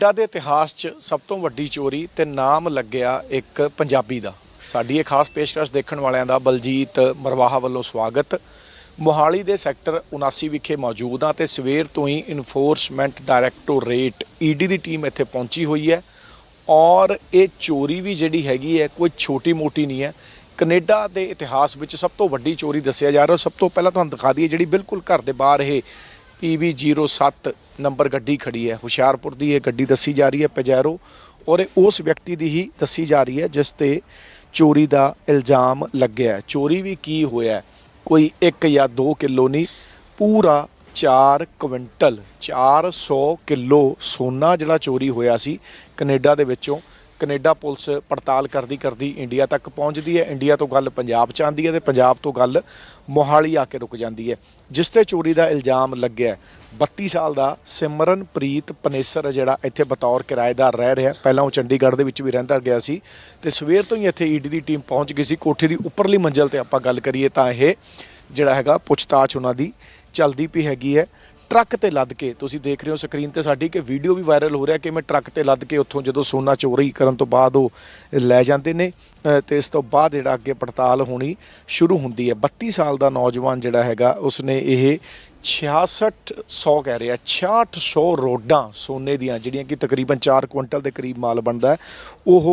Canada ਦੇ ਇਤਿਹਾਸ 'ਚ ਸਭ ਤੋਂ ਵੱਡੀ ਚੋਰੀ ਤੇ ਨਾਮ ਲੱਗਿਆ ਇੱਕ ਪੰਜਾਬੀ ਦਾ। ਸਾਡੀ ਇਹ ਖਾਸ ਪੇਸ਼ਕਸ਼ ਦੇਖਣ ਵਾਲਿਆਂ ਦਾ ਬਲਜੀਤ ਮਰਵਾਹਾ ਵੱਲੋਂ ਸਵਾਗਤ। ਮੋਹਾਲੀ ਦੇ ਸੈਕਟਰ 79 ਵਿਖੇ ਮੌਜੂਦ ਆ ਤੇ ਸਵੇਰ ਤੋਂ ਹੀ ਇਨਫੋਰਸਮੈਂਟ ਡਾਇਰੈਕਟੋਰੇਟ ਈਡੀ ਦੀ ਟੀਮ ਇੱਥੇ ਪਹੁੰਚੀ ਹੋਈ ਹੈ। ਔਰ ਇਹ ਚੋਰੀ ਵੀ ਜਿਹੜੀ ਹੈਗੀ ਹੈ, ਕੋਈ ਛੋਟੀ ਮੋਟੀ ਨਹੀਂ ਹੈ। ਕੈਨੇਡਾ ਦੇ ਇਤਿਹਾਸ ਵਿੱਚ ਸਭ ਤੋਂ ਵੱਡੀ ਚੋਰੀ ਦੱਸਿਆ ਜਾ ਰਿਹਾ, ਸਭ ਤੋਂ ਪਹਿਲਾਂ ਤੁਹਾਨੂੰ ਦਿਖਾ ਦਈਏ ਜਿਹੜੀ ਬਿਲਕੁਲ ਘਰ ਦੇ ਬਾਹਰ ਇਹ PV07 ਨੰਬਰ ਗੱਡੀ ਖੜੀ ਹੈ। ਹੁਸ਼ਿਆਰਪੁਰ ਦੀ ਇਹ ਗੱਡੀ ਦੱਸੀ ਜਾ ਰਹੀ ਹੈ ਪਜੈਰੋ ਔਰ ਇਹ ਉਸ ਵਿਅਕਤੀ ਦੀ ਹੀ ਦੱਸੀ ਜਾ ਰਹੀ ਹੈ, ਜਿਸ ਤੇ ਚੋਰੀ ਦਾ ਇਲਜ਼ਾਮ ਲੱਗਿਆ ਹੈ। ਚੋਰੀ ਵੀ ਕੀ ਹੋਇਆ ਕੋਈ 1 ਜਾਂ 2 ਕਿਲੋ ਨਹੀਂ, ਪੂਰਾ 4 ਕੁਇੰਟਲ 400 ਕਿਲੋ ਸੋਨਾ ਜਿਹੜਾ ਚੋਰੀ ਹੋਇਆ ਸੀ, ਕੈਨੇਡਾ ਦੇ ਵਿੱਚੋਂ ਕੈਨੇਡਾ ਪੁਲਿਸ ਪੜਤਾਲ ਕਰਦੀ ਕਰਦੀ ਇੰਡੀਆ ਤੱਕ ਪਹੁੰਚਦੀ ਹੈ। ਇੰਡੀਆ ਤੋਂ ਗੱਲ ਪੰਜਾਬ ਚ ਆਉਂਦੀ ਹੈ ਤੇ ਪੰਜਾਬ ਤੋਂ ਗੱਲ ਮੋਹਾਲੀ ਆ ਕੇ ਰੁਕ ਜਾਂਦੀ ਹੈ। ਜਿਸ ਤੇ ਚੋਰੀ ਦਾ ਇਲਜ਼ਾਮ ਲੱਗਿਆ ਹੈ, 32 ਸਾਲ ਦਾ ਸਿਮਰਨਪ੍ਰੀਤ ਪਨੇਸਰ ਹੈ ਜਿਹੜਾ ਇੱਥੇ ਬਤੌਰ ਕਿਰਾਏਦਾਰ ਰਹਿ ਰਿਹਾ ਪਹਿਲਾਂ ਉਹ ਚੰਡੀਗੜ੍ਹ ਦੇ ਵਿੱਚ ਵੀ ਰਹਿੰਦਾ ਗਿਆ ਸੀ ਤੇ ਸਵੇਰ ਤੋਂ ਹੀ ਇੱਥੇ ਈਡੀ ਦੀ ਟੀਮ ਪਹੁੰਚ ਗਈ ਸੀ। ਕੋਠੇ ਦੀ ਉੱਪਰਲੀ ਮੰਜ਼ਲ ਤੇ ਆਪਾਂ ਗੱਲ ਕਰੀਏ ਤਾਂ ਇਹ ਜਿਹੜਾ ਹੈਗਾ ਪੁੱਛਤਾਛ ਉਹਨਾਂ ਦੀ ਚੱਲਦੀ ਪਈ ਹੈਗੀ ਹੈ। ਟਰੱਕ ਤੇ ਲੱਦ ਕੇ ਤੁਸੀਂ ਦੇਖ ਰਹੇ ਹੋ ਸਕਰੀਨ ਤੇ ਸਾਡੀ ਕਿ ਵੀਡੀਓ ਵੀ ਵਾਇਰਲ ਹੋ ਰਿਹਾ ਕਿ ਮੈਂ ਟਰੱਕ ਤੇ ਲੱਦ ਕੇ ਉੱਥੋਂ ਜਦੋਂ ਸੋਨਾ ਚੋਰੀ ਕਰਨ ਤੋਂ ਬਾਅਦ ਉਹ ਲੈ ਜਾਂਦੇ ਨੇ ਅ, ਤੇ ਇਸ ਤੋਂ ਬਾਅਦ ਜਿਹੜਾ ਅੱਗੇ ਪੜਤਾਲ ਹੋਣੀ ਸ਼ੁਰੂ ਹੁੰਦੀ ਹੈ। 32 ਸਾਲ ਦਾ ਨੌਜਵਾਨ ਜਿਹੜਾ ਹੈਗਾ ਉਸਨੇ ਇਹ 6600 ਕਹਿ ਰਿਹਾ 6600 ਰੋਡਾਂ ਸੋਨੇ ਦੀਆਂ ਜਿਹੜੀਆਂ ਕਿ ਤਕਰੀਬਨ 4 ਕੁਇੰਟਲ ਦੇ ਕਰੀਬ ਮਾਲ ਬਣਦਾ ਉਹ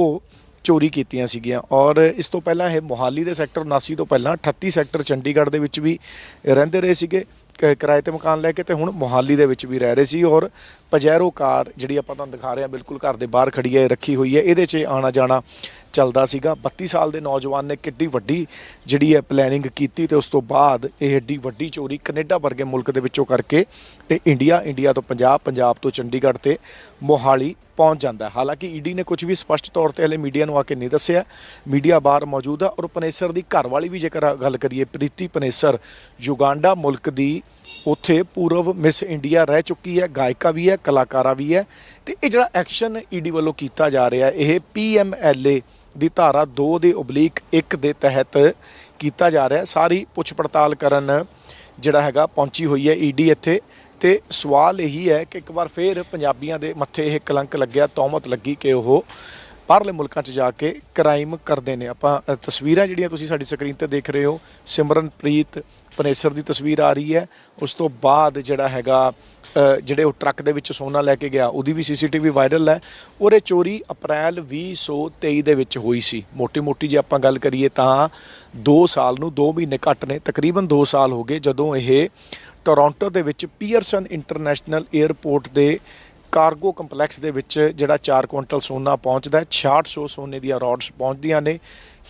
ਚੋਰੀ ਕੀਤੀਆਂ ਸੀਗੀਆਂ। ਔਰ ਇਸ ਤੋਂ ਪਹਿਲਾਂ ਇਹ ਮੋਹਾਲੀ ਦੇ ਸੈਕਟਰ 79 ਤੋਂ ਪਹਿਲਾਂ 38 ਸੈਕਟਰ ਚੰਡੀਗੜ੍ਹ ਦੇ ਵਿੱਚ ਵੀ ਰਹਿੰਦੇ ਰਹੇ ਸੀਗੇ। ਕ- ਕਿਰਾਏ ਤੇ ਮਕਾਨ ਲੈ ਕੇ ਤੇ ਹੁਣ ਮੋਹਾਲੀ ਦੇ ਵਿੱਚ ਵੀ ਰਹਿ ਰਹੇ ਸੀ ਔਰ ਪਜੈਰੋ ਕਾਰ ਜਿਹੜੀ ਆਪਾਂ ਤੁਹਾਨੂੰ ਦਿਖਾ ਰਹੇ ਹਾਂ, ਬਿਲਕੁਲ ਘਰ ਦੇ ਬਾਹਰ ਖੜੀ ਹੈ, ਰੱਖੀ ਹੋਈ ਹੈ। ਇਹਦੇ 'ਚ ਆਣਾ ਜਾਣਾ ਚੱਲਦਾ ਸੀਗਾ। 32 ਸਾਲ ਦੇ ਨੌਜਵਾਨ ਨੇ ਕਿੱਡੀ ਵੱਡੀ ਜਿਹੜੀ ਹੈ ਪਲੈਨਿੰਗ ਕੀਤੀ ਤੇ ਉਸ ਤੋਂ ਬਾਅਦ ਇਹ ਏਡੀ ਵੱਡੀ ਚੋਰੀ ਕੈਨੇਡਾ ਵਰਗੇ ਮੁਲਕ ਦੇ ਵਿੱਚੋਂ ਕਰਕੇ ਤੇ ਇੰਡੀਆ ਇੰਡੀਆ ਤੋਂ ਪੰਜਾਬ ਪੰਜਾਬ ਤੋਂ ਚੰਡੀਗੜ੍ਹ ਤੇ ਮੋਹਾਲੀ ਪਹੁੰਚ ਜਾਂਦਾ ਹੈ। ਹਾਲਾਂਕਿ ਈਡੀ ਨੇ ਕੁਝ ਵੀ ਸਪਸ਼ਟ ਤੌਰ ਤੇ ਹਲੇ ਮੀਡੀਆ ਨੂੰ ਆ ਕੇ ਨਹੀਂ ਦੱਸਿਆ। ਮੀਡੀਆ ਬਾਹਰ ਮੌਜੂਦ ਆ ਔਰ ਪਨੇਸਰ ਦੀ ਘਰ ਵਾਲੀ ਵੀ ਜੇਕਰ ਗੱਲ ਕਰੀਏ, ਪ੍ਰੀਤੀ ਪਨੇਸਰ, ਯੁਗਾਂਡਾ ਮੁਲਕ ਦੀ ਉੱਥੇ ਪੂਰਵ ਮਿਸ ਇੰਡੀਆ ਰਹਿ ਚੁੱਕੀ ਹੈ, ਗਾਇਕਾ ਵੀ ਹੈ, ਕਲਾਕਾਰਾ ਵੀ ਹੈ ਤੇ ਇਹ ਜਿਹੜਾ ਐਕਸ਼ਨ ਈਡੀ ਵੱਲੋਂ ਕੀਤਾ ਜਾ ਰਿਹਾ, ਇਹ ਪੀਐਮਐਲਏ ਦੀ ਧਾਰਾ 2 ਦੇ ਉਬਲੀਕ 1 ਦੇ ਤਹਿਤ ਕੀਤਾ ਜਾ ਰਿਹਾ, ਸਾਰੀ ਪੁੱਛ ਪੜਤਾਲ ਕਰਨ ਜਿਹੜਾ ਹੈਗਾ ਪਹੁੰਚੀ ਹੋਈ ਹੈ ਈਡੀ ਇੱਥੇ ਤੇ ਸਵਾਲ ਇਹੀ ਹੈ ਕਿ ਇੱਕ ਵਾਰ ਫੇਰ ਪੰਜਾਬੀਆਂ ਦੇ ਮੱਥੇ ਇਹ ਕਲੰਕ ਲੱਗਿਆ, ਤੌਮਤ ਲੱਗੀ ਕਿ ਉਹ ਬਾਹਰਲੇ ਮੁਲਕਾਂ 'ਚ ਜਾ ਕੇ ਕ੍ਰਾਈਮ ਕਰਦੇ ਨੇ। ਆਪਾਂ ਅ, ਤਸਵੀਰਾਂ ਜਿਹੜੀਆਂ ਤੁਸੀਂ ਸਾਡੀ ਸਕਰੀਨ ਤੇ ਦੇਖ ਰਹੇ ਹੋ ਸਿਮਰਨਪ੍ਰੀਤ ਪਨੇਸਰ ਦੀ ਤਸਵੀਰ ਆ ਰਹੀ ਹੈ। ਉਸ ਤੋਂ ਬਾਅਦ ਜਿਹੜਾ ਹੈਗਾ ਅ, ਜਿਹੜੇ ਉਹ ਟਰੱਕ ਦੇ ਵਿੱਚ ਸੋਨਾ ਲੈ ਕੇ ਗਿਆ ਉਹਦੀ ਵੀ ਸੀਸੀਟੀਵੀ ਵਾਇਰਲ ਹੈ। ਔਰ ਇਹ ਚੋਰੀ ਅਪ੍ਰੈਲ 2023 ਦੇ ਵਿੱਚ ਹੋਈ ਸੀ। ਮੋਟੀ-ਮੋਟੀ ਜੇ ਆਪਾਂ ਗੱਲ ਕਰੀਏ ਤਾਂ 2 ਸਾਲ ਨੂੰ 2 ਮਹੀਨੇ ਘੱਟ ਨੇ ਤਕਰੀਬਨ 2 ਸਾਲ ਹੋ ਗਏ ਜਦੋਂ ਇਹ ਟੋਰਾਂਟੋ ਦੇ ਵਿੱਚ ਪੀਅਰਸਨ ਇੰਟਰਨੈਸ਼ਨਲ 에ਅਰਪੋਰਟ ਦੇ ਕਾਰਗੋ ਕੰਪਲੈਕਸ ਦੇ ਵਿੱਚ ਜਿਹੜਾ 4 ਕੁਇੰਟਲ ਸੋਨਾ ਪਹੁੰਚਦਾ ਹੈ। 6600 ਸੋਨੇ ਦੀਆਂ ਰੋਡਸ ਪਹੁੰਚਦੀਆਂ ਨੇ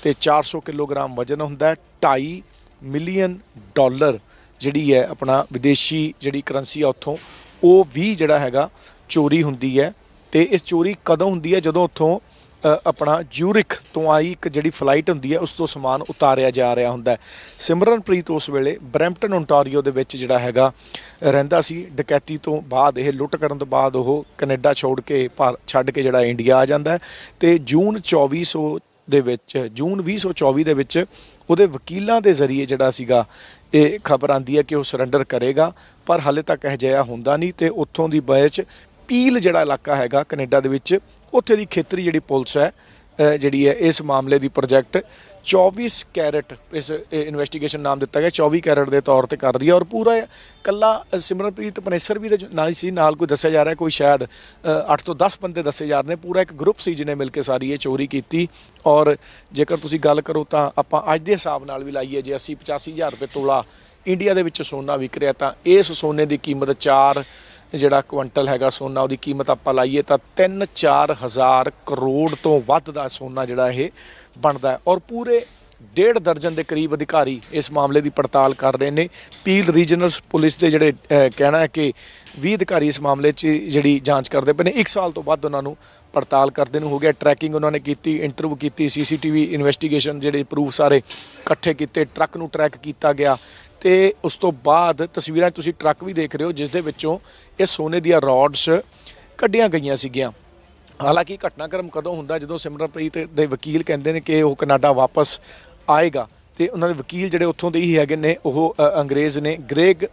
ਤੇ 400 ਕਿਲੋਗ੍ਰਾਮ ਵਜਨ ਹੁੰਦਾ ਹੈ। 2.5 ਮਿਲੀਅਨ ਡਾਲਰ ਜਿਹੜੀ ਹੈ ਆਪਣਾ ਵਿਦੇਸ਼ੀ ਜਿਹੜੀ ਕਰੰਸੀ ਆ ਉੱਥੋਂ, ਉਹ ਵੀ ਜਿਹੜਾ ਹੈਗਾ ਚੋਰੀ ਹੁੰਦੀ ਹੈ ਤੇ ਇਸ ਚੋਰੀ ਕਦੋਂ ਹੁੰਦੀ ਹੈ? ਜਦੋਂ ਉੱਥੋਂ ਆਪਣਾ ਜੂਰਿਕ ਤੋਂ ਆਈ ਇੱਕ ਜਿਹੜੀ ਫਲਾਈਟ ਹੁੰਦੀ ਹੈ, ਉਸ ਤੋਂ ਸਮਾਨ ਉਤਾਰਿਆ ਜਾ ਰਿਹਾ ਹੁੰਦਾ ਹੈ। ਸਿਮਰਨਪ੍ਰੀਤ ਉਸ ਵੇਲੇ ਬਰੈਂਪਟਨ ਓਨਟਾਰੀਓ ਦੇ ਵਿੱਚ ਜਿਹੜਾ ਹੈਗਾ, ਰਹਿੰਦਾ ਸੀ। ਡਕੈਤੀ ਤੋਂ ਬਾਅਦ ਇਹ ਲੁੱਟ ਕਰਨ ਤੋਂ ਬਾਅਦ ਉਹ ਕੈਨੇਡਾ ਛੋੜ ਕੇ ਭਾਰ- ਛੱਡ ਕੇ ਜਿਹੜਾ ਇੰਡੀਆ ਆ ਜਾਂਦਾ ਹੈ ਤੇ ਜੂਨ 2400 ਦੇ ਵਿੱਚ, ਜੂਨ 2024 ਦੇ ਵਿੱਚ ਉਹਦੇ ਵਕੀਲਾਂ ਦੇ ਜ਼ਰੀਏ ਜਿਹੜਾ ਸੀਗਾ, ਇਹ ਖਬਰ ਆਂਦੀ ਹੈ ਕਿ ਉਹ ਸਰੈਂਡਰ ਕਰੇਗਾ, ਪਰ ਹਾਲੇ ਤੱਕ ਇਹ ਜਿਹਾ ਹੁੰਦਾ ਨਹੀਂ ਤੇ ਉੱਥੋਂ ਦੀ ਬੈਚ ਪੀਲ ਜਿਹੜਾ ਇਲਾਕਾ ਹੈਗਾ ਕੈਨੇਡਾ ਦੇ ਵਿੱਚ, ਉੱਥੇ ਦੀ ਖੇਤਰੀ ਜਿਹੜੀ ਪੁਲਿਸ ਹੈ ਜਿਹੜੀ ਹੈ, ਇਸ ਮਾਮਲੇ ਦੀ ਪ੍ਰੋਜੈਕਟ 24 ਕੈਰਟ ਇਸ ਇਨਵੈਸਟੀਗੇਸ਼ਨ ਨਾਮ ਦਿੱਤਾ ਗਿਆ 24 ਕੈਰਟ ਦੇ ਤੌਰ ਤੇ ਕਰ ਰਹੀ ਹੈ ਔਰ ਪੂਰਾ ਕੱਲਾ ਸਿਮਰਨਪ੍ਰੀਤ ਪਨੇਸਰ ਵੀ ਦੇ ਨਾਲ ਹੀ ਸੀ, ਨਾਲ ਕੋਈ ਦੱਸਿਆ ਜਾ ਰਿਹਾ, ਕੋਈ ਸ਼ਾਇਦ 8 ਤੋਂ 10 ਬੰਦੇ ਦੱਸੇ ਜਾ ਰਹੇ ਨੇ, ਪੂਰਾ ਇੱਕ ਗਰੁੱਪ ਸੀ ਜਿਹਨੇ ਮਿਲ ਕੇ ਸਾਰੀ ਇਹ ਚੋਰੀ ਕੀਤੀ ਔਰ ਜੇਕਰ ਤੁਸੀਂ ਗੱਲ ਕਰੋ ਤਾਂ ਆਪਾਂ ਅੱਜ ਦੇ ਹਿਸਾਬ ਨਾਲ ਵੀ ਲਾਈਏ, ਜੇ 80 85000 ਰੁਪਏ ਤੋਲਾ ਇੰਡੀਆ ਦੇ ਵਿੱਚ ਸੋਨਾ ਵਿਕ ਰਿਹਾ ਤਾਂ ਇਸ ਸੋਨੇ ਦੀ ਕੀਮਤ 4 ਜਿਹੜਾ ਕੁਇੰਟਲ ਹੈਗਾ ਸੋਨਾ, ਉਹਦੀ ਕੀਮਤ ਆਪਾਂ ਲਾਈਏ ਤਾਂ 3-4 ਹਜ਼ਾਰ ਕਰੋੜ ਤੋਂ ਵੱਧ ਦਾ ਸੋਨਾ ਜਿਹੜਾ ਇਹ ਬਣਦਾ ਹੈ। ਔਰ ਪੂਰੇ ਡੇਢ ਦਰਜਨ ਦੇ ਕਰੀਬ ਅਧਿਕਾਰੀ ਇਸ ਮਾਮਲੇ ਦੀ ਪੜਤਾਲ ਕਰ ਰਹੇ ਨੇ। ਪੀਲ ਰੀਜਨਲ ਪੁਲਿਸ ਦੇ ਜਿਹੜੇ ਕਹਿਣਾ ਹੈ ਕਿ 20 ਅਧਿਕਾਰੀ ਇਸ ਮਾਮਲੇ 'ਚ ਜਿਹੜੀ ਜਾਂਚ ਕਰਦੇ ਪਏ ਨੇ। 1 ਸਾਲ ਤੋਂ ਵੱਧ ਉਹਨਾਂ ਨੂੰ ਪੜਤਾਲ ਕਰਦੇ ਨੂੰ ਹੋ ਗਿਆ। ਟਰੈਕਿੰਗ ਉਹਨਾਂ ਨੇ ਕੀਤੀ, ਇੰਟਰਵਿਊ ਕੀਤੀ, ਸੀਸੀਟੀਵੀ ਇਨਵੈਸਟੀਗੇਸ਼ਨ ਜਿਹੜੇ ਪ੍ਰੂਫ ਸਾਰੇ ਇਕੱਠੇ ਕੀਤੇ, ਟਰੱਕ ਨੂੰ ਟਰੈਕ ਕੀਤਾ ਗਿਆ। ਤੇ ਉਸ ਤੋਂ ਬਾਅਦ ਤਸਵੀਰਾਂ 'ਚ ਤੁਸੀਂ ਟਰੱਕ ਵੀ ਦੇਖ ਰਹੇ ਹੋ, ਜਿਸ ਦੇ ਵਿੱਚੋਂ ਇਹ ਸੋਨੇ ਦੀਆਂ ਰੋਡਸ ਕੱਢੀਆਂ ਗਈਆਂ ਸੀਗੀਆਂ। ਹਾਲਾਂਕਿ ਘਟਨਾਕ੍ਰਮ ਕਦੋਂ ਹੁੰਦਾ, ਜਦੋਂ ਸਿਮਰਨਪ੍ਰੀਤ ਦੇ ਵਕੀਲ ਕਹਿੰਦੇ ਨੇ ਕਿ ਉਹ ਕਨਾਡਾ ਵਾਪਸ ਆਏਗਾ ਤੇ ਉਹਨਾਂ ਦੇ ਵਕੀਲ ਜਿਹੜੇ ਉੱਥੋਂ ਦੇ ਹੀ ਹੈਗੇ ਨੇ, ਉਹ ਅੰਗਰੇਜ਼ ਨੇ, ਗ੍ਰੇਗ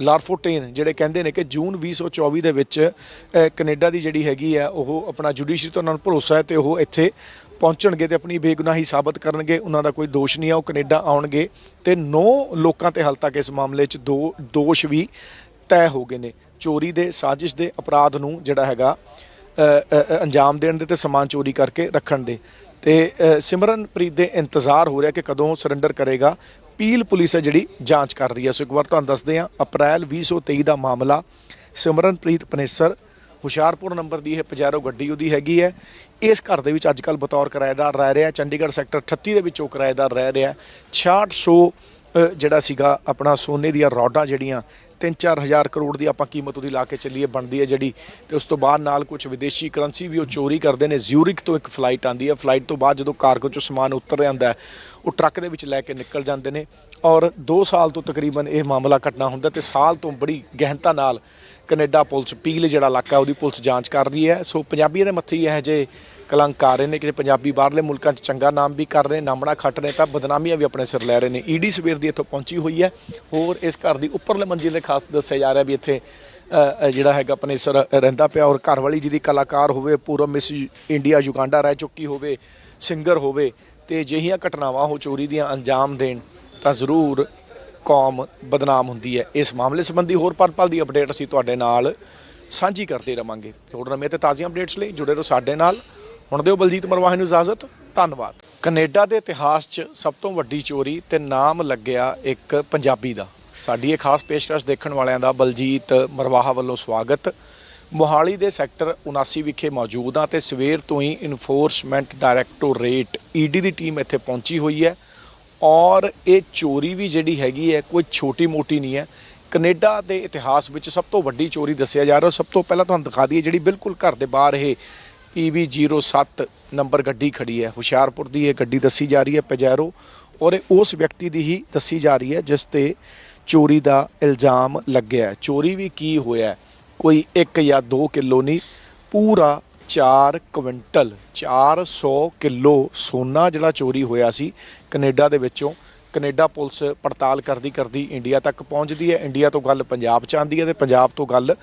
ਲਾਰਫੋਟੇਨ ਜਿਹੜੇ ਕਹਿੰਦੇ ਨੇ ਕਿ ਜੂਨ 2024 ਦੇ ਵਿੱਚ ਅ, ਕੈਨੇਡਾ ਦੀ ਜਿਹੜੀ ਹੈਗੀ ਹੈ ਉਹ ਆਪਣਾ ਜੁਡੀਸ਼ਰੀ ਤੋਂ ਉਹਨਾਂ ਨੂੰ ਭਰੋਸਾ ਹੈ ਤੇ ਉਹ ਇੱਥੇ ਪਹੁੰਚਣਗੇ ਤੇ ਆਪਣੀ ਬੇਗੁਨਾਹੀ ਸਾਬਤ ਕਰਨਗੇ। ਉਹਨਾਂ ਦਾ ਕੋਈ ਦੋਸ਼ ਨਹੀਂ ਆ ਉਹ ਕੈਨੇਡਾ ਆਉਣਗੇ ਤੇ 9 ਲੋਕਾਂ ਤੇ ਹਾਲ ਤੱਕ ਇਸ ਮਾਮਲੇ 'ਚ ਦੋ ਦੋਸ਼ ਵੀ ਤੈਅ ਹੋ ਗਏ ਨੇ। ਚੋਰੀ ਦੇ ਸਾਜ਼ਿਸ਼ ਦੇ ਅਪਰਾਧ ਨੂੰ ਜਿਹੜਾ ਹੈਗਾ ਅੰਜਾਮ ਦੇਣ ਦੇ ਤੇ ਸਮਾਨ ਚੋਰੀ ਕਰਕੇ ਰੱਖਣ ਦੇ। ਤੇ ਸਿਮਰਨਪ੍ਰੀਤ ਦੇ ਇੰਤਜ਼ਾਰ ਹੋ ਰਿਹਾ ਕਿ ਕਦੋਂ ਸਰੈਂਡਰ ਕਰੇਗਾ। ਪੀਲ ਪੁਲਿਸ ਹੈ ਜਿਹੜੀ ਜਾਂਚ ਕਰ ਰਹੀ ਹੈ। ਸੋ ਇੱਕ ਵਾਰ ਤੁਹਾਨੂੰ ਦੱਸਦੇ ਹਾਂ ਅਪ੍ਰੈਲ 2023 ਦਾ ਮਾਮਲਾ ਸਿਮਰਨਪ੍ਰੀਤ ਪਨੇਸਰ ਹੁਸ਼ਿਆਰਪੁਰ ਨੰਬਰ ਦੀ ਇਹ ਪਜੈਰੋ ਗੱਡੀ ਉਹਦੀ ਹੈਗੀ ਹੈ। ਇਸ ਘਰ ਦੇ ਵਿੱਚ ਅੱਜ ਅੱਜਕੱਲ ਬਤੌਰ ਕਿਰਾਏਦਾਰ ਰਹਿ ਰਿਹਾ ਚੰਡੀਗੜ੍ਹ ਸੈਕਟਰ 38 ਦੇ ਵਿੱਚ ਉਹ ਕਿਰਾਏਦਾਰ ਰਹਿ ਰਿਹਾ 6600 ਅ, ਜਿਹੜਾ ਸੀਗਾ ਆਪਣਾ ਸੋਨੇ ਦੀਆਂ ਰੋਡਾਂ ਜਿਹੜੀਆਂ 3-4 ਹਜ਼ਾਰ ਕਰੋੜ ਦੀ ਆਪਾਂ ਕੀਮਤ ਉਹਦੀ ਲਾ ਕੇ ਚੱਲੀਏ, ਬਣਦੀ ਹੈ ਜਿਹੜੀ। ਤੇ ਉਸ ਤੋਂ ਬਾਅਦ ਨਾਲ ਕੁਝ ਵਿਦੇਸ਼ੀ ਕਰੰਸੀ ਵੀ ਉਹ ਚੋਰੀ ਕਰਦੇ ਨੇ। ਜ਼ਿਊਰਿਕ ਤੋਂ ਇੱਕ ਫਲਾਈਟ ਆਂਦੀ ਹੈ। ਫਲਾਈਟ ਤੋਂ ਬਾਅਦ ਜਦੋਂ ਕਾਰਗੋ ਚੋਂ ਸਮਾਨ ਉਤਰ ਜਾਂਦਾ ਉਹ ਟਰੱਕ ਦੇ ਵਿੱਚ ਲੈ ਕੇ ਨਿਕਲ ਜਾਂਦੇ ਨੇ। ਔਰ 2 ਸਾਲ ਤੋਂ ਤਕਰੀਬਨ ਇਹ ਮਾਮਲਾ ਘਟਨਾ ਹੁੰਦਾ ਤੇ ਸਾਲ ਤੋਂ ਬੜੀ ਗਹਿਨਤਾ ਨਾਲ ਕੈਨੇਡਾ ਪੁਲਿਸ ਪੀਗਲੇ ਜਿਹੜਾ ਇਲਾਕਾ ਉਹਦੀ ਪੁਲਿਸ ਜਾਂਚ ਕਰ ਰਹੀ ਹੈ। ਸੋ ਪੰਜਾਬੀਆਂ ਦੇ ਮੱਥੇ ਹੀ ਇਹ ਜੇ ਕਲੰਕ ਆ ਰਹੇ ਨੇ ਕਿ ਪੰਜਾਬੀ ਬਾਹਰਲੇ ਮੁਲਕਾਂ 'ਚ ਚੰਗਾ ਨਾਮ ਵੀ ਕਰ ਰਹੇ, ਨਾਮੜਾ ਖੱਟ ਰਹੇ, ਤਾਂ ਬਦਨਾਮੀਆਂ ਵੀ ਆਪਣੇ ਸਿਰ ਲੈ ਰਹੇ ਨੇ। ਈਡੀ ਸਵੇਰ ਦੀ ਇੱਥੋਂ ਪਹੁੰਚੀ ਹੋਈ ਹੈ। ਹੋਰ ਇਸ ਘਰ ਦੀ ਉੱਪਰਲੇ ਮੰਜ਼ਿਲ ਦੇ ਖਾਸ ਦੱਸਿਆ ਜਾ ਰਿਹਾ ਵੀ ਇੱਥੇ ਜਿਹੜਾ ਹੈਗਾ ਆਪਣੇ ਸਰ, ਰਹਿੰਦਾ ਪਿਆ ਔਰ ਘਰ ਵਾਲੀ ਜਿਹਦੀ ਕਲਾਕਾਰ ਹੋਵੇ ਪੂਰਬ ਮਿਸ ਇੰਡੀਆ ਯੁਗਾਂਡਾ ਰਹਿ ਚੁੱਕੀ ਹੋਵੇ, ਸਿੰਗਰ ਹੋਵੇ ਤੇ ਅਜਿਹੀਆਂ ਘਟਨਾਵਾਂ ਹੋ ਚੋਰੀ ਦੀਆਂ ਅੰਜਾਮ ਦੇਣ, ਤਾਂ ਜ਼ਰੂਰ ਕੌਮ ਬਦਨਾਮ ਹੁੰਦੀ ਹੈ। ਇਸ ਮਾਮਲੇ ਸੰਬੰਧੀ ਹੋਰ ਪਲ ਪਲ ਦੀ ਅਪਡੇਟ ਅਸੀਂ ਤੁਹਾਡੇ ਨਾਲ ਸਾਂਝੀ ਕਰਦੇ ਰਵਾਂਗੇ। ਹੋਰ ਨਵੇਂ ਤੇ ਤਾਜ਼ੀਆਂ ਅਪਡੇਟਸ ਲਈ ਜੁੜੇ ਰਹੋ ਸਾਡੇ ਨਾਲ। ਹੁਣ ਦਿਓ ਬਲਜੀਤ ਮਰਵਾਹੇ ਨੂੰ ਇਜਾਜ਼ਤ, ਧੰਨਵਾਦ। ਕੈਨੇਡਾ ਦੇ ਇਤਿਹਾਸ 'ਚ ਸਭ ਤੋਂ ਵੱਡੀ ਚੋਰੀ ਤੇ ਨਾਮ ਲੱਗਿਆ ਇੱਕ ਪੰਜਾਬੀ ਦਾ। ਸਾਡੀ ਇਹ ਖਾਸ ਪੇਸ਼ਕਸ਼ ਦੇਖਣ ਵਾਲਿਆਂ ਦਾ ਬਲਜੀਤ ਮਰਵਾਹਾ ਵੱਲੋਂ ਸਵਾਗਤ। ਮੋਹਾਲੀ ਦੇ ਸੈਕਟਰ 79 ਵਿਖੇ ਮੌਜੂਦ ਆ ਤੇ ਸਵੇਰ ਤੋਂ ਹੀ ਇਨਫੋਰਸਮੈਂਟ ਡਾਇਰੈਕਟੋਰੇਟ ਈਡੀ ਦੀ ਟੀਮ ਇੱਥੇ ਪਹੁੰਚੀ ਹੋਈ ਹੈ। ਔਰ ਇਹ ਚੋਰੀ ਵੀ ਜਿਹੜੀ ਹੈਗੀ ਹੈ, ਕੋਈ ਛੋਟੀ ਮੋਟੀ ਨਹੀਂ ਹੈ। ਕੈਨੇਡਾ ਦੇ ਇਤਿਹਾਸ ਵਿੱਚ ਸਭ ਤੋਂ ਵੱਡੀ ਚੋਰੀ ਦੱਸਿਆ ਜਾ ਰਿਹਾ। ਸਭ ਤੋਂ ਪਹਿਲਾਂ ਤੁਹਾਨੂੰ ਦਿਖਾ ਦਈਏ ਜਿਹੜੀ ਬਿਲਕੁਲ ਘਰ ਦੇ ਬਾਹਰ ਇਹ PV07 ਨੰਬਰ ਗੱਡੀ ਖੜੀ ਹੈ। ਹੁਸ਼ਿਆਰਪੁਰ ਦੀ ਇਹ ਗੱਡੀ ਦੱਸੀ ਜਾ ਰਹੀ ਹੈ ਪਜੈਰੋ ਔਰ ਇਹ ਉਸ ਵਿਅਕਤੀ ਦੀ ਹੀ ਦੱਸੀ ਜਾ ਰਹੀ ਹੈ ਜਿਸ ਤੇ ਚੋਰੀ ਦਾ ਇਲਜ਼ਾਮ ਲੱਗਿਆ ਚੋਰੀ ਵੀ ਕੀ ਹੋਇਆ ਕੋਈ 1 ਜਾਂ 2 ਕਿਲੋ ਨਹੀਂ, ਪੂਰਾ 4 ਕੁਇੰਟਲ 400 ਕਿਲੋ ਸੋਨਾ ਜਿਹੜਾ ਚੋਰੀ ਹੋਇਆ ਸੀ ਕੈਨੇਡਾ ਦੇ ਵਿੱਚੋਂ। ਕੈਨੇਡਾ ਪੁਲਿਸ ਪੜਤਾਲ ਕਰਦੀ ਕਰਦੀ ਇੰਡੀਆ ਤੱਕ ਪਹੁੰਚਦੀ ਹੈ। ਇੰਡੀਆ ਤੋਂ ਗੱਲ ਪੰਜਾਬ ਚ ਆਉਂਦੀ ਹੈ ਤੇ ਪੰਜਾਬ ਤੋਂ ਗੱਲ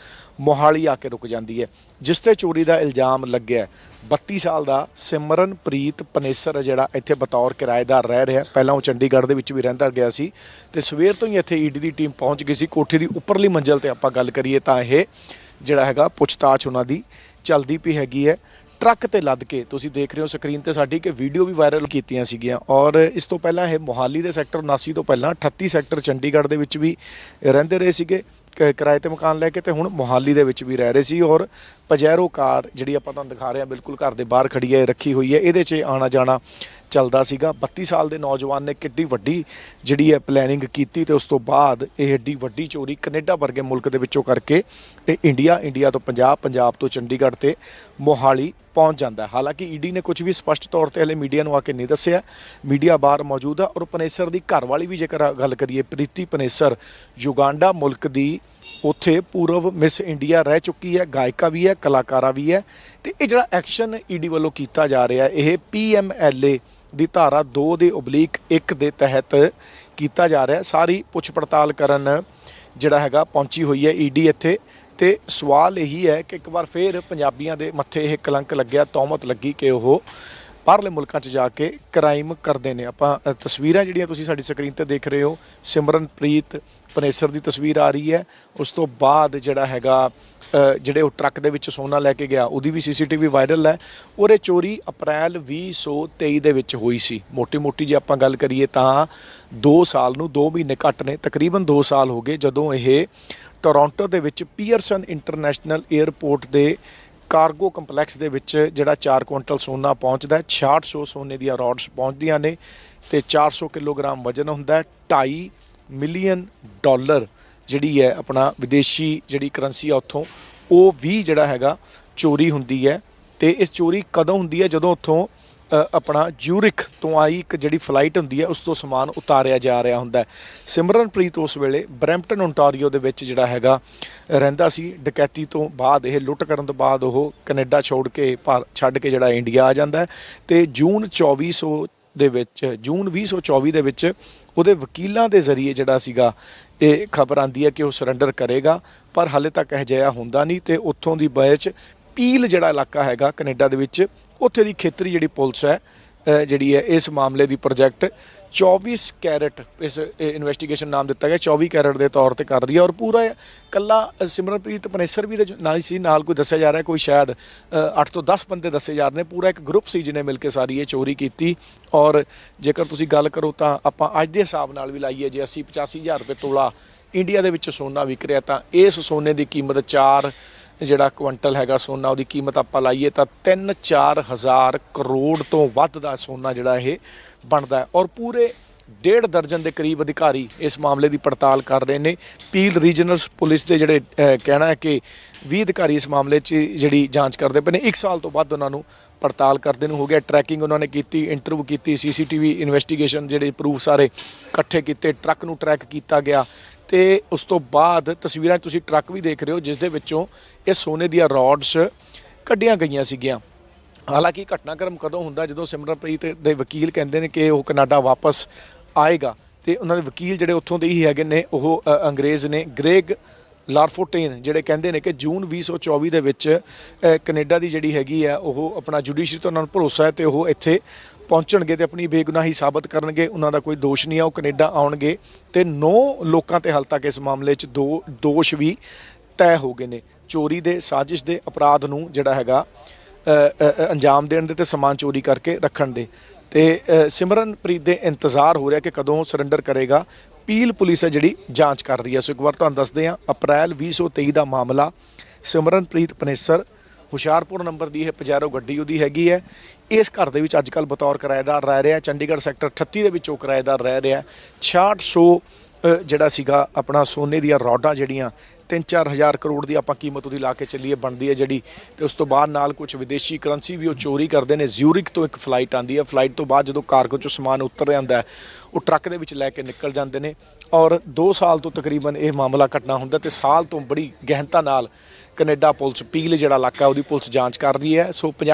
ਮੋਹਾਲੀ ਆ ਕੇ ਰੁਕ ਜਾਂਦੀ ਹੈ। ਜਿਸ ਤੇ ਚੋਰੀ ਦਾ ਇਲਜ਼ਾਮ ਲੱਗਿਆ ਹੈ, 32 ਸਾਲ ਦਾ ਸਿਮਰਨਪ੍ਰੀਤ ਪਨੇਸਰ ਹੈ ਜਿਹੜਾ ਇੱਥੇ ਬਤੌਰ ਕਿਰਾਏਦਾਰ ਰਹਿ ਰਿਹਾ ਪਹਿਲਾਂ ਉਹ ਚੰਡੀਗੜ੍ਹ ਦੇ ਵਿੱਚ ਵੀ ਰਹਿੰਦਾ ਗਿਆ ਸੀ ਤੇ ਸਵੇਰ ਤੋਂ ਹੀ ਇੱਥੇ ਈਡੀ ਦੀ ਟੀਮ ਪਹੁੰਚ ਗਈ ਸੀ। ਕੋਠੀ ਦੀ ਉੱਪਰਲੀ ਮੰਜ਼ਲ ਤੇ ਆਪਾਂ ਗੱਲ ਕਰੀਏ ਤਾਂ ਇਹ ਜਿਹੜਾ ਹੈਗਾ ਪੁੱਛਤਾਛ ਉਹਨਾਂ ਦੀ ਚੱਲਦੀ ਪਈ ਹੈਗੀ ਹੈ। ਟਰੱਕ ਤੇ ਲੱਦ ਕੇ ਤੁਸੀਂ ਦੇਖ ਰਹੇ ਹੋ ਸਕਰੀਨ ਤੇ ਸਾਡੀ ਕਿ ਵੀਡੀਓ ਵੀ ਵਾਇਰਲ ਕੀਤੀਆਂ ਸੀਗੀਆਂ ਔਰ ਇਸ ਤੋਂ ਪਹਿਲਾਂ ਇਹ ਮੋਹਾਲੀ ਦੇ ਸੈਕਟਰ 79 ਤੋਂ ਪਹਿਲਾਂ 38 ਸੈਕਟਰ ਚੰਡੀਗੜ੍ਹ ਦੇ ਵਿੱਚ ਵੀ ਰਹਿੰਦੇ ਰਹੇ ਸੀਗੇ ਕਿਰਾਏ ਤੇ ਮਕਾਨ ਲੈ ਕੇ ਤੇ ਹੁਣ ਮੋਹਾਲੀ ਦੇ ਵਿੱਚ ਵੀ ਰਹਿ ਰਹੇ ਸੀ ਔਰ ਪਜੈਰੋ ਕਾਰ ਜਿਹੜੀ ਆਪਾਂ ਤੁਹਾਨੂੰ ਦਿਖਾ ਰਹੇ ਹਾਂ, ਬਿਲਕੁਲ ਘਰ ਦੇ ਬਾਹਰ ਖੜੀ ਹੈ, ਰੱਖੀ ਹੋਈ ਹੈ, ਇਹਦੇ 'ਚ ਆਣਾ ਜਾਣਾ ਚੱਲਦਾ ਸੀਗਾ 32 ਸਾਲ ਦੇ ਨੌਜਵਾਨ ਨੇ ਕਿੱਡੀ ਵੱਡੀ ਜਿਹੜੀ ਹੈ ਪਲੈਨਿੰਗ ਕੀਤੀ ਤੇ ਉਸ ਤੋਂ ਬਾਅਦ ਇਹ ਏਡੀ ਵੱਡੀ ਚੋਰੀ ਕੈਨੇਡਾ ਵਰਗੇ ਮੁਲਕ ਦੇ ਵਿੱਚੋਂ ਕਰਕੇ ਤੇ ਇੰਡੀਆ ਇੰਡੀਆ ਤੋਂ ਪੰਜਾਬ ਪੰਜਾਬ ਤੋਂ ਚੰਡੀਗੜ੍ਹ ਤੇ ਮੋਹਾਲੀ ਪਹੁੰਚ ਜਾਂਦਾ ਹੈ। ਹਾਲਾਂਕਿ ਈਡੀ ਨੇ ਕੁਝ ਵੀ ਸਪਸ਼ਟ ਤੌਰ ਤੇ ਹਲੇ ਮੀਡੀਆ ਨੂੰ ਆ ਕੇ ਨਹੀਂ ਦੱਸਿਆ ਮੀਡੀਆ ਬਾਹਰ ਮੌਜੂਦ ਆ ਔਰ ਪਨੇਸਰ ਦੀ ਘਰ ਵਾਲੀ ਵੀ ਜੇਕਰ ਗੱਲ ਕਰੀਏ, ਪ੍ਰੀਤੀ ਪਨੇਸਰ ਯੁਗਾਂਡਾ ਮੁਲਕ ਦੀ ਉੱਥੇ ਪੂਰਵ ਮਿਸ ਇੰਡੀਆ ਰਹਿ ਚੁੱਕੀ ਹੈ, ਗਾਇਕਾ ਵੀ ਹੈ, ਕਲਾਕਾਰਾ ਵੀ ਹੈ ਤੇ ਇਹ ਜਿਹੜਾ ਐਕਸ਼ਨ ਈਡੀ ਵੱਲੋਂ ਕੀਤਾ ਜਾ ਰਿਹਾ, ਇਹ ਪੀਐਮਐਲਏ ਦੀ ਧਾਰਾ 2 ਦੇ ਉਬਲੀਕ 1 ਦੇ ਤਹਿਤ ਕੀਤਾ ਜਾ ਰਿਹਾ ਸਾਰੀ ਪੁੱਛ ਪੜਤਾਲ ਕਰਨ ਜਿਹੜਾ ਹੈਗਾ ਪਹੁੰਚੀ ਹੋਈ ਹੈ ਈਡੀ ਇੱਥੇ। ਤੇ ਸਵਾਲ ਇਹੀ ਹੈ ਕਿ ਇੱਕ ਵਾਰ ਫੇਰ ਪੰਜਾਬੀਆਂ ਦੇ ਮੱਥੇ ਇਹ ਕਲੰਕ ਲੱਗਿਆ, ਤੌਮਤ ਲੱਗੀ ਕਿ ਉਹ ਬਾਹਰਲੇ ਮੁਲਕਾਂ 'ਚ ਜਾ ਕੇ ਕ੍ਰਾਈਮ ਕਰਦੇ ਨੇ। ਆਪਾਂ ਅ, ਤਸਵੀਰਾਂ ਜਿਹੜੀਆਂ ਤੁਸੀਂ ਸਾਡੀ ਸਕਰੀਨ ਤੇ ਦੇਖ ਰਹੇ ਹੋ ਸਿਮਰਨਪ੍ਰੀਤ ਪਨੇਸਰ ਦੀ ਤਸਵੀਰ ਆ ਰਹੀ ਹੈ। ਉਸ ਤੋਂ ਬਾਅਦ ਜਿਹੜਾ ਹੈਗਾ ਅ, ਜਿਹੜੇ ਉਹ ਟਰੱਕ ਦੇ ਵਿੱਚ ਸੋਨਾ ਲੈ ਕੇ ਗਿਆ ਉਹਦੀ ਵੀ ਸੀਸੀਟੀਵੀ ਵਾਇਰਲ ਹੈ। ਔਰ ਇਹ ਚੋਰੀ ਅਪ੍ਰੈਲ 2023 ਦੇ ਵਿੱਚ ਹੋਈ ਸੀ। ਮੋਟੀ-ਮੋਟੀ ਜੇ ਆਪਾਂ ਗੱਲ ਕਰੀਏ ਤਾਂ 2 ਸਾਲ ਨੂੰ 2 ਮਹੀਨੇ ਘੱਟ ਨੇ ਤਕਰੀਬਨ 2 ਸਾਲ ਹੋ ਗਏ ਜਦੋਂ ਇਹ ਟੋਰਾਂਟੋ ਦੇ ਵਿੱਚ ਪੀਅਰਸਨ ਇੰਟਰਨੈਸ਼ਨਲ 에ਅਰਪੋਰਟ ਦੇ ਕਾਰਗੋ ਕੰਪਲੈਕਸ ਦੇ ਵਿੱਚ ਜਿਹੜਾ 4 ਕੁਇੰਟਲ ਸੋਨਾ ਪਹੁੰਚਦਾ ਹੈ 6600 ਸੋਨੇ ਦੀਆਂ ਰੋਡਸ ਪਹੁੰਚਦੀਆਂ ਨੇ ਤੇ 400 ਕਿਲੋਗ੍ਰਾਮ ਵਜਨ ਹੁੰਦਾ ਹੈ 2.5 ਮਿਲੀਅਨ ਡਾਲਰ ਜਿਹੜੀ ਹੈ ਆਪਣਾ ਵਿਦੇਸ਼ੀ ਜਿਹੜੀ ਕਰੰਸੀ ਆ ਉੱਥੋਂ, ਉਹ ਵੀ ਜਿਹੜਾ ਹੈਗਾ ਚੋਰੀ ਹੁੰਦੀ ਹੈ ਤੇ ਇਸ ਚੋਰੀ ਕਦੋਂ ਹੁੰਦੀ ਹੈ? ਜਦੋਂ ਉੱਥੋਂ ਆਪਣਾ ਜੂਰਿਕ ਤੋਂ ਆਈ ਇੱਕ ਜਿਹੜੀ ਫਲਾਈਟ ਹੁੰਦੀ ਹੈ, ਉਸ ਤੋਂ ਸਮਾਨ ਉਤਾਰਿਆ ਜਾ ਰਿਹਾ ਹੁੰਦਾ ਸਿਮਰਨਪ੍ਰੀਤ ਉਸ ਵੇਲੇ ਬਰੈਂਪਟਨ ਓਨਟਾਰੀਓ ਦੇ ਵਿੱਚ ਜਿਹੜਾ ਹੈਗਾ, ਰਹਿੰਦਾ ਸੀ। ਡਕੈਤੀ ਤੋਂ ਬਾਅਦ ਇਹ ਲੁੱਟ ਕਰਨ ਤੋਂ ਬਾਅਦ ਉਹ ਕੈਨੇਡਾ ਛੋੜ ਕੇ ਭਾਰ- ਛੱਡ ਕੇ ਜਿਹੜਾ ਇੰਡੀਆ ਆ ਜਾਂਦਾ ਹੈ ਤੇ ਜੂਨ 2400 ਦੇ ਵਿੱਚ, ਜੂਨ 2024 ਦੇ ਵਿੱਚ ਉਹਦੇ ਵਕੀਲਾਂ ਦੇ ਜ਼ਰੀਏ ਜਿਹੜਾ ਸੀਗਾ, ਇਹ ਖਬਰ ਆਂਦੀ ਹੈ ਕਿ ਉਹ ਸਰੈਂਡਰ ਕਰੇਗਾ, ਪਰ ਹਾਲੇ ਤੱਕ ਇਹ ਜਿਹਾ ਹੁੰਦਾ ਨਹੀਂ ਤੇ ਉੱਥੋਂ ਦੀ ਬੈਚ ਪੀਲ ਜਿਹੜਾ ਇਲਾਕਾ ਹੈਗਾ ਕੈਨੇਡਾ ਦੇ ਵਿੱਚ, ਉੱਥੇ ਦੀ ਖੇਤਰੀ ਜਿਹੜੀ ਪੁਲਿਸ ਹੈ ਜਿਹੜੀ ਹੈ, ਇਸ ਮਾਮਲੇ ਦੀ ਪ੍ਰੋਜੈਕਟ 24 ਕੈਰਟ, ਇਸ ਇਨਵੈਸਟੀਗੇਸ਼ਨ ਨਾਮ ਦਿੱਤਾ ਗਿਆ 24 ਕੈਰਟ ਦੇ ਤੌਰ ਤੇ ਕਰ ਰਹੀ ਹੈ ਔਰ ਪੂਰਾ ਕੱਲਾ ਸਿਮਰਨਪ੍ਰੀਤ ਪਨੇਸਰ ਵੀ ਦੇ ਨਾਲ ਹੀ ਸੀ, ਨਾਲ ਕੋਈ ਦੱਸਿਆ ਜਾ ਰਿਹਾ, ਕੋਈ ਸ਼ਾਇਦ 8 ਤੋਂ 10 ਬੰਦੇ ਦੱਸੇ ਜਾ ਰਹੇ ਨੇ, ਪੂਰਾ ਇੱਕ ਗਰੁੱਪ ਸੀ ਜਿਹਨੇ ਮਿਲ ਕੇ ਸਾਰੀ ਇਹ ਚੋਰੀ ਕੀਤੀ ਔਰ ਜੇਕਰ ਤੁਸੀਂ ਗੱਲ ਕਰੋ ਤਾਂ ਆਪਾਂ ਅੱਜ ਦੇ ਹਿਸਾਬ ਨਾਲ ਵੀ ਲਾਈਏ, ਜੇ 80 85000 ਰੁਪਏ ਤੋਲਾ ਇੰਡੀਆ ਦੇ ਵਿੱਚ ਸੋਨਾ ਵਿਕ ਰਿਹਾ ਤਾਂ ਇਸ ਸੋਨੇ ਦੀ ਕੀਮਤ 4 ਜਿਹੜਾ ਕੁਇੰਟਲ ਹੈਗਾ ਸੋਨਾ, ਉਹਦੀ ਕੀਮਤ ਆਪਾਂ ਲਾਈਏ ਤਾਂ 3-4 ਹਜ਼ਾਰ ਕਰੋੜ ਤੋਂ ਵੱਧ ਦਾ ਸੋਨਾ ਜਿਹੜਾ ਇਹ ਬਣਦਾ ਔਰ ਪੂਰੇ ਡੇਢ ਦਰਜਨ ਦੇ ਕਰੀਬ ਅਧਿਕਾਰੀ ਇਸ ਮਾਮਲੇ ਦੀ ਪੜਤਾਲ ਕਰ ਰਹੇ ਨੇ। ਪੀਲ ਰੀਜਨਲ ਪੁਲਿਸ ਦੇ ਜਿਹੜੇ ਕਹਿਣਾ ਹੈ ਕਿ 20 ਅਧਿਕਾਰੀ ਇਸ ਮਾਮਲੇ 'ਚ ਜਿਹੜੀ ਜਾਂਚ ਕਰਦੇ ਪਏ ਨੇ। 1 ਸਾਲ ਤੋਂ ਵੱਧ ਉਹਨਾਂ ਨੂੰ ਪੜਤਾਲ ਕਰਦੇ ਨੂੰ ਹੋ ਗਿਆ। ਟਰੈਕਿੰਗ ਉਹਨਾਂ ਨੇ ਕੀਤੀ, ਇੰਟਰਵਿਊ ਕੀਤੀ, ਸੀਸੀਟੀਵੀ ਇਨਵੈਸਟੀਗੇਸ਼ਨ ਜਿਹੜੇ ਪ੍ਰੂਫ ਸਾਰੇ ਇਕੱਠੇ ਕੀਤੇ, ਟਰੱਕ ਨੂੰ ਟਰੈਕ ਕੀਤਾ ਗਿਆ। ਤੇ ਉਸ ਤੋਂ ਬਾਅਦ ਤਸਵੀਰਾਂ 'ਚ ਤੁਸੀਂ ਟਰੱਕ ਵੀ ਦੇਖ ਰਹੇ ਹੋ, ਜਿਸ ਦੇ ਵਿੱਚੋਂ ਇਹ ਸੋਨੇ ਦੀਆਂ ਰੋਡਸ ਕੱਢੀਆਂ ਗਈਆਂ ਸੀਗੀਆਂ। ਹਾਲਾਂਕਿ ਘਟਨਾਕ੍ਰਮ ਕਦੋਂ ਹੁੰਦਾ ਜਦੋਂ ਸਿਮਰਨਪ੍ਰੀਤ ਦੇ ਵਕੀਲ ਕਹਿੰਦੇ ਨੇ ਕਿ ਉਹ ਕਨਾਡਾ ਵਾਪਸ ਆਏਗਾ ਤੇ ਉਹਨਾਂ ਦੇ ਵਕੀਲ ਜਿਹੜੇ ਉੱਥੋਂ ਦੇ ਹੀ ਹੈਗੇ ਨੇ ਉਹ ਅੰਗਰੇਜ਼ ਨੇ ਗ੍ਰੇਗ ਲਾਰਫੋਟੇਨ ਜਿਹੜੇ ਕਹਿੰਦੇ ਨੇ ਕਿ ਜੂਨ 2024 ਦੇ ਵਿੱਚ ਅ, ਕੈਨੇਡਾ ਦੀ ਜਿਹੜੀ ਹੈਗੀ ਹੈ ਉਹ ਆਪਣਾ ਜੁਡੀਸ਼ਰੀ ਤੋਂ ਉਹਨਾਂ ਨੂੰ ਭਰੋਸਾ ਹੈ ਤੇ ਉਹ ਇੱਥੇ ਪਹੁੰਚਣਗੇ ਤੇ ਆਪਣੀ ਬੇਗੁਨਾਹੀ ਸਾਬਤ ਕਰਨਗੇ ਉਹਨਾਂ ਦਾ ਕੋਈ ਦੋਸ਼ ਨਹੀਂ ਆ ਉਹ ਕੈਨੇਡਾ ਆਉਣਗੇ ਤੇ 9 ਲੋਕਾਂ ਤੇ ਹਾਲ ਤੱਕ ਇਸ ਮਾਮਲੇ 'ਚ ਦੋ ਦੋਸ਼ ਵੀ ਤੈਅ ਹੋ ਗਏ ਨੇ। ਚੋਰੀ ਦੇ ਸਾਜ਼ਿਸ਼ ਦੇ ਅਪਰਾਧ ਨੂੰ ਜਿਹੜਾ ਹੈਗਾ ਅੰਜਾਮ ਦੇਣ ਦੇ ਤੇ ਸਮਾਨ ਚੋਰੀ ਕਰਕੇ ਰੱਖਣ ਦੇ। ਤੇ ਸਿਮਰਨਪ੍ਰੀਤ ਦੇ ਇੰਤਜ਼ਾਰ ਹੋ ਰਿਹਾ ਕਿ ਕਦੋਂ ਉਹ ਸਰੈਂਡਰ ਕਰੇਗਾ। ਪੀਲ ਪੁਲਿਸ ਹੈ ਜਿਹੜੀ ਜਾਂਚ ਕਰ ਰਹੀ ਹੈ। ਸੋ ਇੱਕ ਵਾਰ ਤੁਹਾਨੂੰ ਦੱਸਦੇ ਹਾਂ ਅਪ੍ਰੈਲ 2023 ਦਾ ਮਾਮਲਾ। ਸਿਮਰਨਪ੍ਰੀਤ ਪਨੇਸਰ ਹੁਸ਼ਿਆਰਪੁਰ ਨੰਬਰ ਦੀ ਇਹ ਪਜੈਰੋ ਗੱਡੀ ਉਹਦੀ ਹੈਗੀ ਹੈ। ਇਸ ਘਰ ਦੇ ਵਿੱਚ ਅੱਜਕੱਲ ਬਤੌਰ ਕਿਰਾਏਦਾਰ ਰਹਿ ਰਿਹਾ ਚੰਡੀਗੜ੍ਹ ਸੈਕਟਰ 38 ਦੇ ਵਿੱਚ ਉਹ ਕਿਰਾਏਦਾਰ ਰਹਿ ਰਿਹਾ 6600 ਅ, ਜਿਹੜਾ ਸੀਗਾ ਆਪਣਾ ਸੋਨੇ ਦੀਆਂ ਰੌਡਾਂ ਜਿਹੜੀਆਂ 3-4000 ਕਰੋੜ ਦੀ ਆਪਾਂ ਕੀਮਤ ਉਹਦੀ ਲਾ ਕੇ ਚੱਲੀਏ, ਬਣਦੀ ਹੈ ਜਿਹੜੀ। ਤੇ ਉਸ ਤੋਂ ਬਾਅਦ ਨਾਲ ਕੁਝ ਵਿਦੇਸ਼ੀ ਕਰੰਸੀ ਵੀ ਉਹ ਚੋਰੀ ਕਰਦੇ ਨੇ। ਜ਼ਿਊਰਿਕ ਤੋਂ ਇੱਕ ਫਲਾਈਟ ਆਂਦੀ ਹੈ। ਫਲਾਈਟ ਤੋਂ ਬਾਅਦ ਜਦੋਂ ਕਾਰਗੋ ਚੋਂ ਸਮਾਨ ਉਤਰ ਜਾਂਦਾ ਹੈ, ਉਹ ਟਰੱਕ ਦੇ ਵਿੱਚ ਲੈ ਕੇ ਨਿਕਲ ਜਾਂਦੇ ਨੇ। ਔਰ 2 ਸਾਲ ਤੋਂ ਤਕਰੀਬਨ ਇਹ ਮਾਮਲਾ ਘਟਨਾ ਹੁੰਦਾ ਤੇ ਸਾਲ ਤੋਂ ਬੜੀ ਗਹਿਨਤਾ ਨਾਲ ਕੈਨੇਡਾ ਪੁਲਿਸ ਪੀਗਲੇ ਜਿਹੜਾ ਇਲਾਕਾ ਉਹਦੀ ਪੁਲਿਸ ਜਾਂਚ ਕਰ ਰਹੀ ਹੈ। ਸੋ ਪੰਜਾਬ